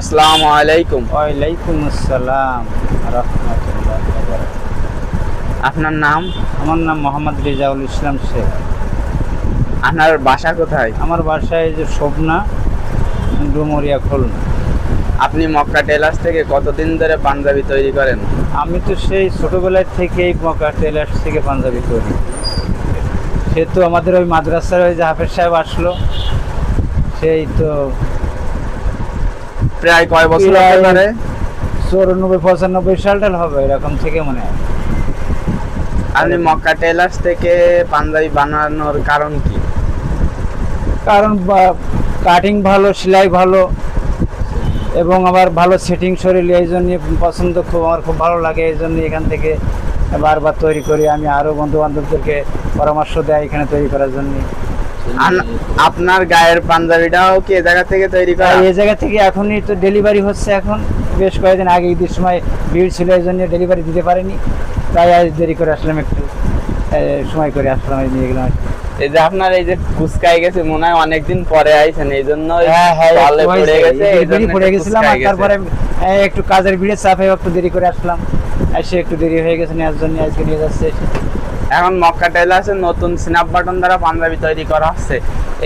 আসসালামু আলাইকুম। ওয়ালাইকুম আসসালাম রহমতুল্লাহ আপনার নাম? আমার নাম মোহাম্মদ রেজাউল ইসলাম শেখ। আপনার বাসা কোথায়? আমার বাসায় যে শোভনা ডুমরিয়া খুলনা। আপনি মক্কা টেলার্স থেকে কতদিন ধরে পাঞ্জাবি তৈরি করেন? আমি তো সেই ছোটোবেলায় থেকেই মকা টেলার্স থেকে পাঞ্জাবি তৈরি সে তো আমাদের ওই মাদ্রাসার ওই যে হাফেজ সাহেব আসলো সেই তো প্রায় কয় বছর হতে পারে? চৌরানব্বই পঁচানব্বই সালটাল হবে এরকম থেকে মনে হয়। আপনি মক্কা টেলার্স থেকে পাঞ্জাবি বানানোর কারণ কি? কারণ কাটিং ভালো সেলাই ভালো এবং আমার ভালো সেটিং শরীর এই জন্য পছন্দ খুব আমার খুব ভালো লাগে এই জন্য এখান থেকে বারবার তৈরি করি। আমি আরও বন্ধু বান্ধবদেরকে পরামর্শ দেয় এখানে তৈরি করার জন্য। আপনার গায়ের পাঞ্জাবিটাও কি এ জায়গা থেকে তৈরি করা? এই জায়গা থেকে এখনই তো ডেলিভারি হচ্ছে এখন। বেশ কয়েকদিন আগে ঈদের সময় ভিড় ছিল এই জন্য ডেলিভারি দিতে পারিনি। তাই আজ দেরি করে আসলাম একটু সময় করে আসলাম এই নিয়ে গেলাম এই যে আপনার এই যে কুচকাই গেছে মনে হয় অনেকদিন পরে আইছেন এই জন্য হ্যাঁ হ্যাঁ পড়ে গেছে এই এই জন্য পড়ে গেছিলাম আর তারপরে একটু কাজের ভিড়ে চাপে একটু দেরি করে আসলাম। এসে একটু দেরি হয়ে গেছে নেওয়ার জন্য আজকে নিয়ে যাচ্ছে। এখন মক্কা টেলার্সে নতুন স্ন্যাপ বাটন দ্বারা পাঞ্জাবি তৈরি করা হচ্ছে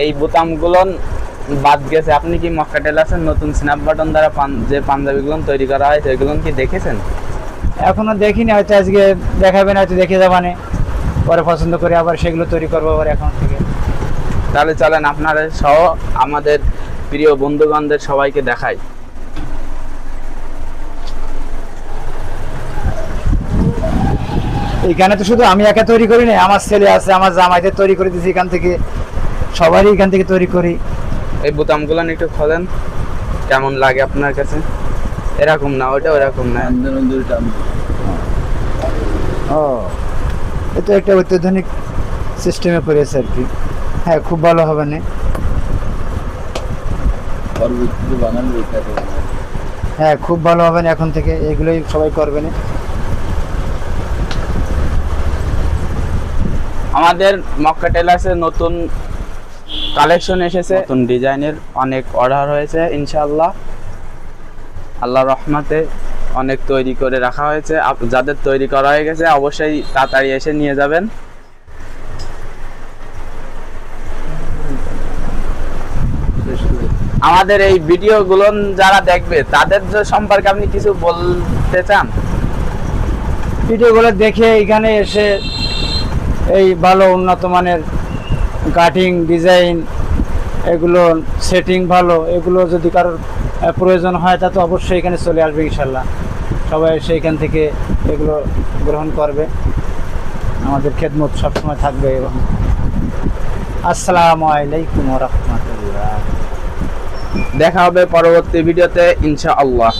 এই বোতামগুলো বাদ গেছে। আপনি কি মক্কা টেলার্সের নতুন স্ন্যাপ বাটন দ্বারা যে পাঞ্জাবিগুলো তৈরি করা হয়েছে এগুলো কি দেখেছেন? এখনও দেখিনি হয়তো আজকে দেখাবেন হয়তো দেখে যাবানে। পরে পছন্দ করে আবার সেগুলো তৈরি করব আবার এখন থেকে। তাহলে চলেন আপনারা সহ আমাদের প্রিয় বন্ধুগণদের সবাইকে দেখাই। এখানে তো শুধু আমি একা তৈরি করি না আমার ছেলে আছে আমার জামাইদের তৈরি করে দিয়েছি এখান থেকে। সবারই এখান থেকে তৈরি করি। এই বোতামগুলো একটু খোলেন কেমন লাগে আপনার কাছে? এরকম না ওটা ওরকম না। ও এটা একটা অত্যাধুনিক সিস্টেমে করেছে আর কি। হ্যাঁ খুব ভালো হবে না? হ্যাঁ খুব ভালো হবে না এখন থেকে এগুলোই সবাই করবে না। আমাদের মক্কা টেলার্সের নতুন কালেকশন এসেছে। নতুন ডিজাইনের অনেক অর্ডার হয়েছে ইনশাআল্লাহ। আল্লাহ রহমাতে অনেক তৈরি করে রাখা হয়েছে। যাদের তৈরি করা হয়ে গেছে অবশ্যই তাড়াতাড়ি এসে নিয়ে যাবেন। আমাদের এই ভিডিওগুলো যারা দেখবে তাদের সম্পর্কে আপনি কিছু বলতে চান? ভিডিওগুলো দেখে এখানে এসে এই ভালো উন্নত মানের কাটিং ডিজাইন এগুলো সেটিং ভালো, এগুলো যদি কারোর প্রয়োজন হয় তা তো অবশ্যই এখানে চলে আসবে ইনশাল্লাহ। সবাই সেইখান থেকে এগুলো গ্রহণ করবে। আমাদের খেদমত সবসময় থাকবে এবং আসসালামু আলাইকুম রহমতুল্লাহ। দেখা হবে পরবর্তী ভিডিওতে, ইনশাআল্লাহ।